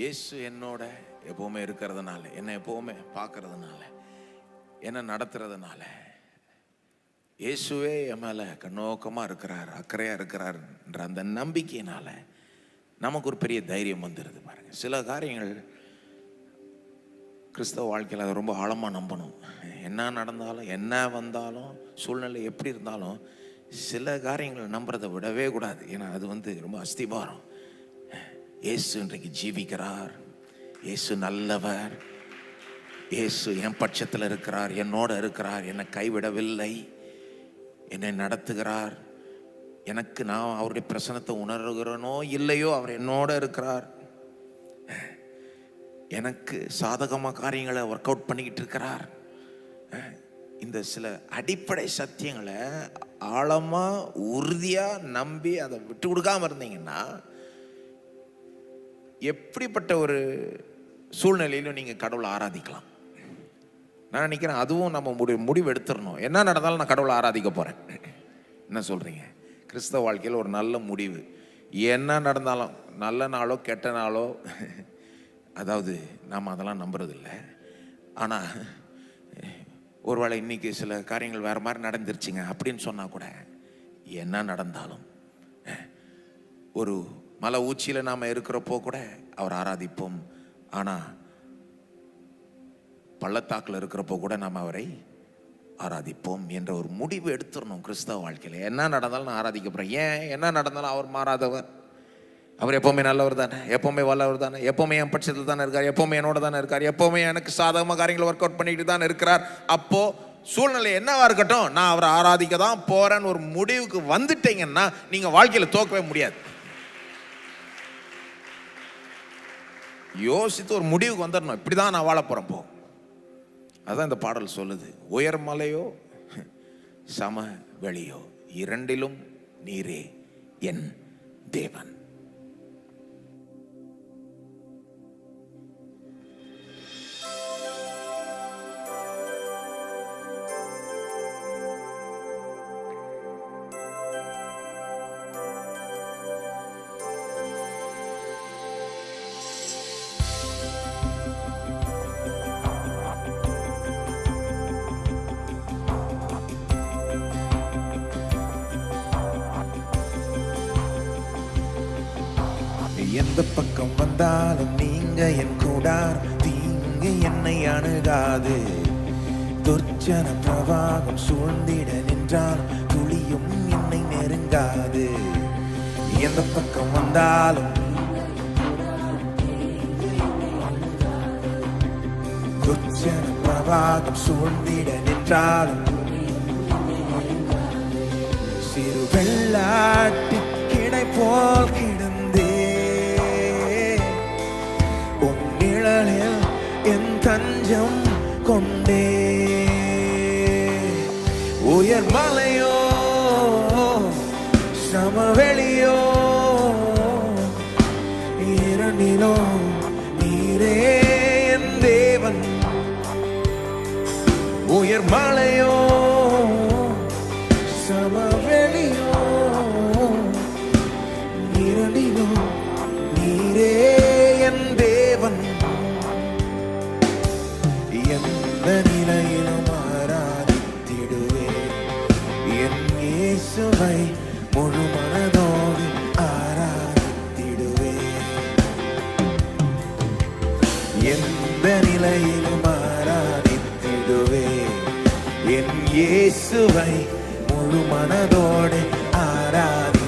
இயேசு என்னோட எப்பவுமே இருக்கிறதுனால என்னை எப்பவுமே பார்க்கறதுனால என்ன நடத்துறதுனால இயேசுவே என் மேலே கண்ணோக்கமாக இருக்கிறார் அக்கறையாக இருக்கிறார்ன்ற அந்த நம்பிக்கையினால் நமக்கு ஒரு பெரிய தைரியம் வந்துடுது பாருங்க. சில காரியங்கள் கிறிஸ்தவ வாழ்க்கையில் அதை ரொம்ப ஆழமாக நம்பணும். என்ன நடந்தாலும் என்ன வந்தாலும் சூழ்நிலை எப்படி இருந்தாலும் சில காரியங்களை நம்புறதை விடவே கூடாது. ஏன்னா அது வந்து ரொம்ப அஸ்திபாரம். இயேசு இன்றைக்கு ஜீவிக்கிறார். இயேசு நல்லவர். இயேசு என் பட்சத்தில் இருக்கிறார் என்னோட இருக்கிறார் என்னை கைவிடவில்லை. என்னை நடத்துகிறார். எனக்கு நான் அவருடைய பிரசனத்தை உணர்கிறனோ இல்லையோ அவர் என்னோட இருக்கிறார். எனக்கு சாதகமாக காரியங்களை ஒர்க் அவுட் பண்ணிக்கிட்டு இருக்கிறார். இந்த சில அடிப்படை சத்தியங்களை ஆழமாக உறுதியாக நம்பி அதை விட்டு கொடுக்காமல் இருந்தீங்கன்னா எப்படிப்பட்ட ஒரு சூழ்நிலையிலும் நீங்கள் கடவுளை ஆராதிக்கலாம். நான் நினைக்கிறேன் அதுவும் நம்ம முடி முடிவு எடுத்துடணும் என்ன நடந்தாலும் நான் கடவுளை ஆராதிக்க போகிறேன் என்ன சொல்கிறீங்க கிறிஸ்தவ வாழ்க்கையில் ஒரு நல்ல முடிவு. என்ன நடந்தாலும் நல்ல நாளோ கெட்ட நாளோ அதாவது நாம் அதெல்லாம் நம்புறதில்ல. ஆனால் ஒருவேளை இன்னைக்கு சில காரியங்கள் வேறு மாதிரி நடந்துருச்சுங்க அப்படின்னு சொன்னால் கூட என்ன நடந்தாலும் ஒரு மலை உச்சியில் நாம் இருக்கிறப்போ கூட அவர் ஆராதிப்போம். ஆனால் பள்ளத்தாக்கில் இருக்கிறப்போ கூட நாம் அவரை ஆராதிப்போம் என்ற ஒரு முடிவு எடுத்துடணும் கிறிஸ்தவ வாழ்க்கையில். என்ன நடந்தாலும் நான் ஆராதிக்க போகிறேன் ஏன்? என்ன நடந்தாலும் அவர் மாறாதவர். அவர் எப்போவுமே நல்லவர் தானே? எப்போவுமே வல்லவர் தானே? எப்போவுமே என் பட்சத்தில் தானே இருக்கார்? எப்போவுமே என்னோட தானே இருக்கார்? எப்போவுமே எனக்கு சாதகமாக காரியங்களை ஒர்க் அவுட் பண்ணிக்கிட்டு தான் இருக்கிறார்? அப்போது சூழ்நிலை என்னவாக இருக்கட்டும் நான் அவரை ஆராதிக்க தான் போகிறேன்னு ஒரு முடிவுக்கு வந்துட்டீங்கன்னா நீங்கள் வாழ்க்கையில் தோக்கவே முடியாது. யோசித்து ஒரு முடிவுக்கு வந்துடணும். இப்படி தான் நான் வாழ போறேன் போ. அதான் இந்த பாடல் சொல்லுது. உயர் மலையோ சம வெளியோ இரண்டிலும் நீரே என் தேவன். எந்த பக்கம் வந்தாலும் நீங்க என் கூடார். தீங்கு என்னை அணுகாது. துர்ச்சன பிரவாகம் சூழ்ந்திட நின்றால் துளியும் என்னை நெருங்காது. எந்த பக்கம் வந்தாலும் துர்ச்சன பிரவாகம் சூழ்ந்திட நின்றாலும் சிறு வெள்ளாட்டி கிடை தஞ்சம் கொண்டே உயர் மலையோ சமவெளியோ இரண்டிலோ நீரே என் தேவன் உயர் மலையோ எல்லையிலும் ஆராதித்திடுவே என் இயேசுவை முழு மனதோடு ஆராதித்திடுவே எந்த நிலையிலும் ஆராதித்திடுவே என் இயேசுவை முழு மனதோடு ஆராதி